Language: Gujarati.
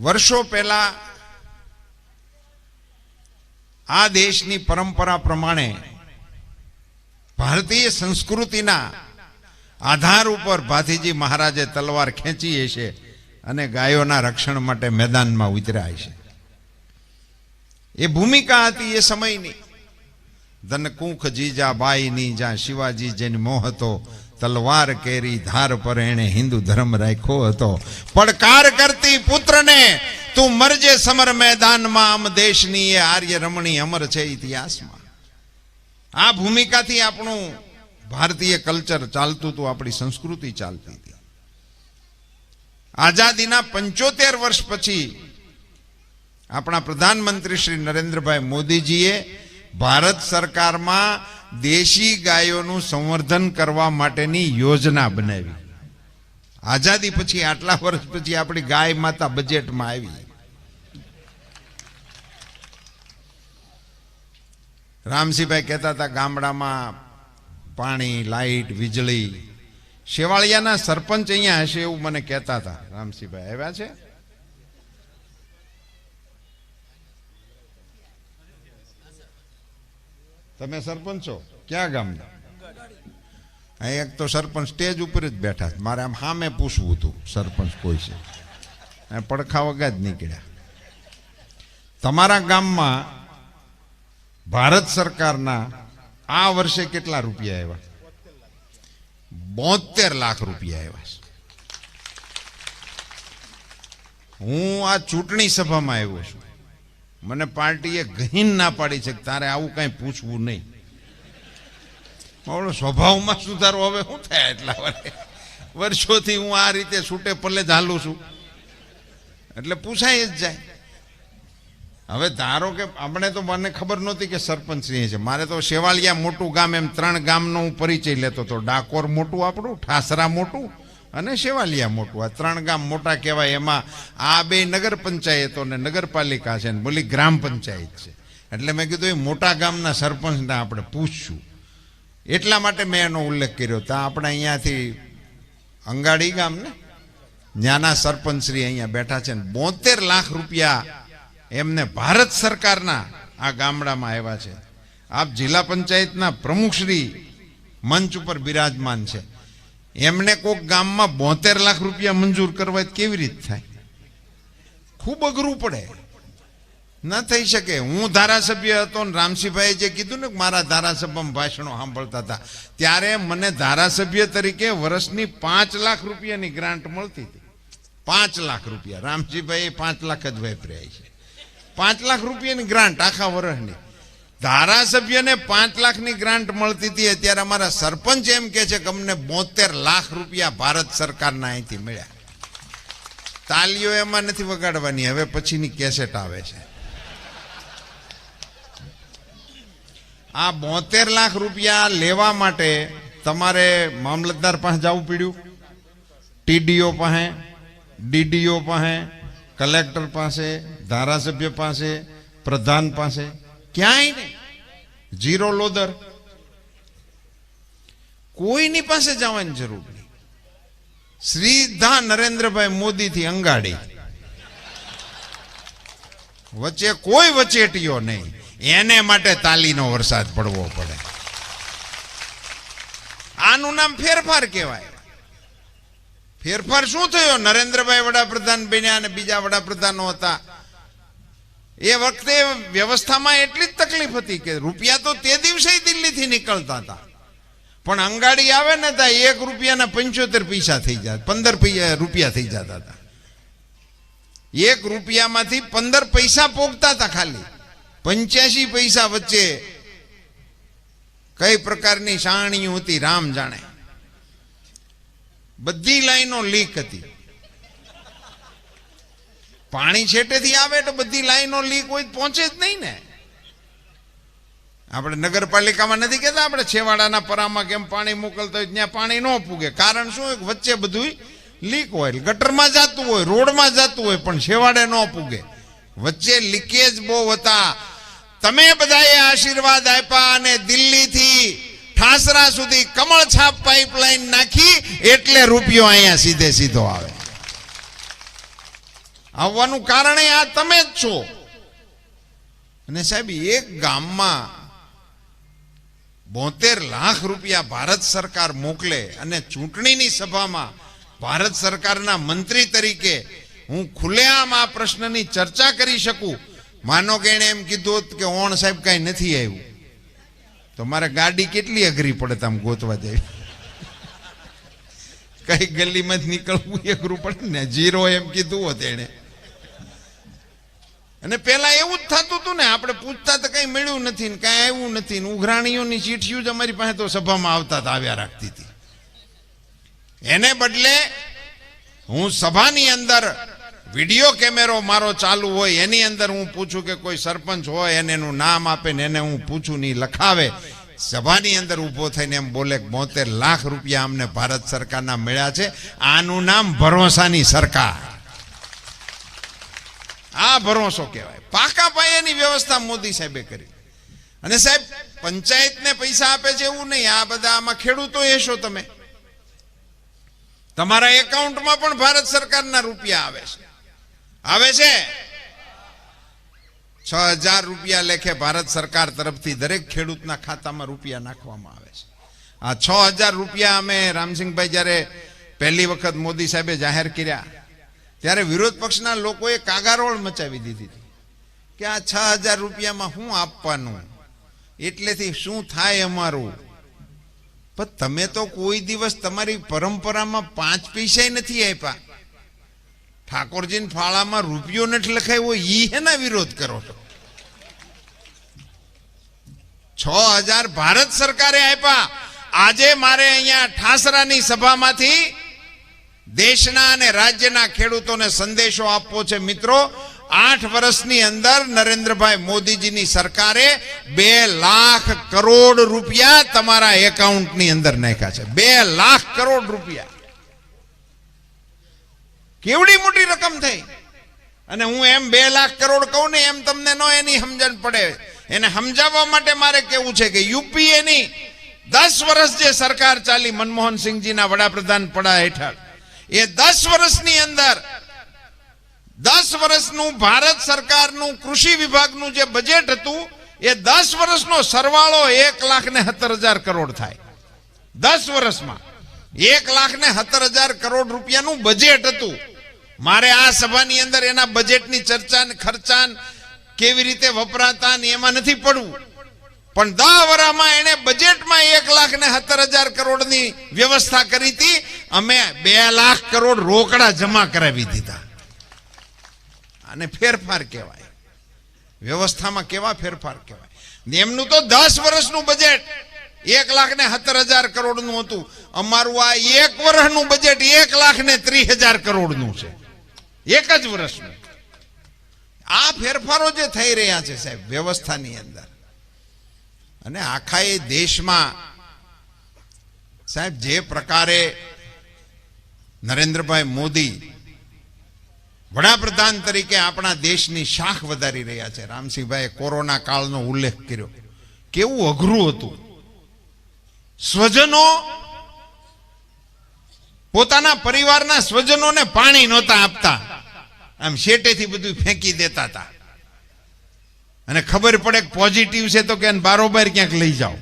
વર્ષો પહેલા આ દેશની પરંપરા પ્રમાણે ભારતીય સંસ્કૃતિના આધાર ઉપર ભાથીજી મહારાજે તલવાર ખેંચી હશે અને ગાયોના રક્ષણ માટે મેદાનમાં ઉતર્યા છે એ ભૂમિકા હતી એ સમયની. ધન કુંખ જીજા બાઈની જ્યાં શિવાજી જેની મોહ હતો તલવાર કેરી ધાર પર એણે હિન્દુ ધર્મ રાખ્યો હતો. પડકાર કરતી પુત્રને તું મરજે સમર મેદાનમાં આમ દેશની એ આર્ય રમણી અમર છે ઇતિહાસમાં. આ ભૂમિકાથી આપણું ભારતીય કલ્ચર ચાલતું હતું, આપણી સંસ્કૃતિ ચાલતી હતી. આઝાદીના પંચોતેર વર્ષ પછી આપણા પ્રધાનમંત્રી શ્રી નરેન્દ્રભાઈ મોદીજીએ ભારત સરકારમાં દેશી ગાયોનું સંવર્ધન કરવા માટેની યોજના બનાવી. આઝાદી પછી આટલા વર્ષ પછી આપણી ગાય માતા બજેટમાં આવી. રામસિંહભાઈ કહેતા હતા, ગામડામાં પાણી લાઈટ વીજળી. શેવાળિયાના સરપંચ અહીંયા હશે એવું મને કહેતા હતા રામસિંહભાઈ. આવ્યા છે? તમે સરપંચ છો? ક્યાં ગામના? અહીં એક તો સરપંચ સ્ટેજ ઉપર જ બેઠા. મારે આમ સામે પૂછવું હતું, સરપંચ કોઈ છે? પડખા વગા જ નીકળ્યા. તમારા ગામમાં ભારત સરકારના આ વર્ષે કેટલા રૂપિયા આવ્યા? બોતેર લાખ રૂપિયા આવ્યા છે. હું આ ચૂંટણી સભામાં આવ્યો છું. મને પાર્ટીએ ગહીન ના પાડી છે તારે આવું કાંઈ પૂછવું નહીં. મારો સ્વભાવમાં સુધારો હવે શું થાય એટલા વર્ષે વર્ષોથી હું આ રીતે છૂટે પલ્લે જ છું. એટલે પૂછાય જ જાય. હવે ધારો કે આપણે તો મને ખબર નહોતી કે સરપંચ સિંહ છે. મારે તો શેવાળિયા મોટું ગામ એમ ત્રણ ગામનો હું પરિચય લેતો હતો ડાકોર મોટું આપણું, ઠાસરા મોટું અને શેવાલિયા મોટું આ ત્રણ ગામ મોટા કહેવાય એમાં આ બે નગર પંચાયતો ને નગરપાલિકા છે ને બોલી ગ્રામ પંચાયત છે. એટલે મેં કીધું એ મોટા ગામના સરપંચને આપણે પૂછશું. એટલા માટે મેં એનો ઉલ્લેખ કર્યો. ત્યાં આપણે અહીંયાથી અંગાડી ગામ ને ત્યાંના સરપંચશ્રી અહીંયા બેઠા છે ને બોતેર લાખ રૂપિયા એમને ભારત સરકારના આ ગામડામાં આવ્યા છે. આપ જિલ્લા પંચાયતના પ્રમુખશ્રી મંચ ઉપર બિરાજમાન છે. એમને કોક ગામમાં બોતેર લાખ રૂપિયા મંજૂર કરવા કેવી રીતે થાય? ખૂબ અઘરું પડે. ન થઈ શકે. હું ધારાસભ્ય હતો ને રામસિંહભાઈએ જે કીધું ને મારા ધારાસભામાં ભાષણો સાંભળતા હતા, ત્યારે મને ધારાસભ્ય તરીકે વર્ષની પાંચ લાખ રૂપિયાની ગ્રાન્ટ મળતી હતી. પાંચ લાખ રૂપિયા. રામસિંહભાઈ પાંચ લાખ જ વેપર્યા છે. પાંચ લાખ રૂપિયાની ગ્રાન્ટ આખા વર્ષની. ધારાસભ્યને પાંચ લાખની ગ્રાન્ટ મળતી હતી. અત્યારે અમારા સરપંચ એમ કે છે કે અમને બોતેર લાખ રૂપિયા ભારત સરકારના અહીંથી મળ્યા. તાલીઓ એમાં નથી વગાડવાની, હવે પછીની કેસેટ આવે છે. આ બોતેર લાખ રૂપિયા લેવા માટે તમારે મામલતદાર પાસે જવું પડ્યું? ટીડીઓ પાસે, ડીડીઓ પાસે, કલેક્ટર પાસે, ધારાસભ્ય પાસે, પ્રધાન પાસે? ક્યાંય નહીં. જીરો લોદર કોઈની પાસે જવાની જરૂર નહીં. સીધા નરેન્દ્રભાઈ મોદીથી અંગાડી. વચ્ચે કોઈ વચેટીઓ નહીં. એને માટે તાલીનો વરસાદ પડવો પડે. આનું નામ ફેરફાર કહેવાય. ફેરફાર શું થયો? નરેન્દ્રભાઈ વડાપ્રધાન બન્યા અને બીજા વડાપ્રધાનો હતા. એ વખતે વ્યવસ્થામાં એટલી જ તકલીફ હતી કે રૂપિયા તો તે દિવસે દિલ્હીથી નીકળતા હતા. પણ અંગાડી આવે ને ત્યાં એક રૂપિયાના પંચોતેર પૈસા થઈ જાય, પંદર રૂપિયા થઈ જતા હતા. એક રૂપિયામાંથી પંદર પૈસા પોગતા હતા ખાલી. પંચ્યાસી પૈસા વચ્ચે કઈ પ્રકારની સાણીઓ હતી રામ જાણે. બધી લાઈનો લીક હતી. પાણી છેટેથી આવે તો બધી લાઈનો લીક હોય પહોંચે જ નહીં ને. આપણે નગરપાલિકામાં નથી કહેતા, આપણે છેવાડાના પરામાં કેમ પાણી મોકલતા હોય ત્યાં પાણી ન પૂગે. કારણ શું હોય વચ્ચે બધું લીક હોય. ગટરમાં જતું હોય, રોડમાં જતું હોય, પણ છેવાડે ન પૂગે. વચ્ચે લીકેજ બહુ હતા. તમે બધાએ આશીર્વાદ આપ્યા અને દિલ્હીથી ઠાસરા સુધી કમળછાપ પાઇપલાઇન નાખી, એટલે રૂપિયો અહીંયા સીધે સીધો આવે. આવવાનું કારણ આ તમે જ છો. અને સાહેબ, એક ગામમાં બોતેર લાખ રૂપિયા ભારત સરકાર મોકલે અને ચૂંટણીની સભામાં ભારત સરકારના મંત્રી તરીકે હું ખુલ્લેઆમ આ પ્રશ્નની ચર્ચા કરી શકું. માનો કે એણે એમ કીધું હતું કે ઓણ સાહેબ કાંઈ નથી આવ્યું. તો મારે ગાડી કેટલી અઘરી પડે આમ ગોતવા જાય કઈ ગલીમાં જ નીકળવું અઘરું પડે ને? જીરો એમ કીધું હોત એણે. અને પહેલાં એવું જ થતું હતું ને, આપણે પૂછતા તો કંઈ મળ્યું નથી ને, કાંઈ આવ્યું નથી ને, ઉઘરાણીઓની ચીઠીઓ જ અમારી પાસે તો સભામાં આવતા હતા, આવ્યા રાખતી હતી. એને બદલે હું સભાની અંદર વીડિયો કેમેરો મારો ચાલુ હોય, એની અંદર હું પૂછું કે કોઈ સરપંચ હોય, એને એનું નામ આપે ને એને હું પૂછું નહીં લખાવે. સભાની અંદર ઊભો થઈને એમ બોલે બોતેર લાખ રૂપિયા અમને ભારત સરકારના મળ્યા છે. આનું નામ ભરોસાની સરકાર. આ ભરોસો કહેવાય. પાકા પાયાની વ્યવસ્થા મોદી સાહેબે કરી. અને સાહેબ, પંચાયતને પૈસા આપે છે એવું નહીં. આ બધા આમાં ખેડૂતો હેશો તમે. તમારા એકાઉન્ટમાં પણ ભારત સરકારના રૂપિયા આવે છે. આવે છે? છ હજાર રૂપિયા લેખે ભારત સરકાર તરફથી દરેક ખેડૂતના ખાતામાં રૂપિયા નાખવામાં આવે છે. આ છ હજાર રૂપિયા અમે રામસિંહભાઈ જ્યારે પહેલી વખત મોદી સાહેબે જાહેર કર્યા ત્યારે વિરોધ પક્ષના લોકોએ કાગારોળ મચાવી દીધી હતી કે આ છ હજાર રૂપિયામાં શું આપવાનું? એટલેથી શું થાય અમારું? પણ તમે તો કોઈ દિવસ તમારી પરંપરામાં પાંચ પૈસા નથી આપ્યા. ઠાકોરજીને ફાળામાં રૂપિયો નથી લખાયો, ઈ એના વિરોધ કરો છો? છ હજાર ભારત સરકારે આપ્યા. આજે મારે અહીંયા ઠાસરાની સભામાંથી દેશના અને રાજ્યના ખેડૂતોને સંદેશો આપવો છે, મિત્રો. આઠ વર્ષની અંદર નરેન્દ્રભાઈ મોદીજીની સરકારે બે લાખ કરોડ રૂપિયા તમારા એકાઉન્ટની અંદર નાખ્યા છે. બે લાખ કરોડ રૂપિયા. કેવડી મોટી રકમ થઈ? અને હું એમ બે લાખ કરોડ કહું ને, એમ તમને ન એની સમજણ પડે. એને સમજાવવા માટે મારે કેવું છે કે યુપીએની દસ વર્ષ જે સરકાર ચાલી મનમોહન સિંહજીના વડાપ્રધાન પડા હેઠળ એ દસ વર્ષની અંદર, દસ વર્ષનું ભારત સરકારનું કૃષિ વિભાગનું જે બજેટ હતું, એ દસ વર્ષનો સરવાળો એક લાખ ને સત્તર હજાર કરોડ થાય. દસ વર્ષમાં એક લાખ ને સત્તર હજાર કરોડ રૂપિયાનું બજેટ હતું. મારે આ સભાની અંદર એના બજેટની ચર્ચા ને ખર્ચા કેવી રીતે વપરાતા ને એમાં નથી પડવું. પણ દહ વર્ષમાં એને બજેટમાં એક લાખ ને સત્તર હજાર કરોડની વ્યવસ્થા કરી હતી. અમે બે લાખ કરોડ રોકડા જમા કરાવી દીધા. અને ફેરફાર કહેવાય. વ્યવસ્થામાં કેવા ફેરફાર કહેવાય? એમનું તો દસ વર્ષનું બજેટ એક લાખ ને સત્તર હજાર કરોડનું હતું. અમારું આ એક વર્ષનું બજેટ એક લાખ ને ત્રીસ હજાર કરોડનું છે. એક જ વર્ષનું. આ ફેરફારો જે થઈ રહ્યા છે સાહેબ, વ્યવસ્થાની અંદર. અને આખા એ દેશમાં સાહેબ, જે પ્રકારે નરેન્દ્રભાઈ મોદી વડાપ્રધાન તરીકે આપણા દેશની શાખ વધારી રહ્યા છે. રામસિંહભાઈએ કોરોના કાળનો ઉલ્લેખ કર્યો. કેવું અઘરું હતું. સ્વજનો પોતાના પરિવારના સ્વજનોને પાણી નહોતા આપતા. આમ શેટેથી બધું ફેંકી દેતા હતા. અને ખબર પડે પોઝિટિવ છે તો કે બારોબાર ક્યાંક લઈ જાઓ.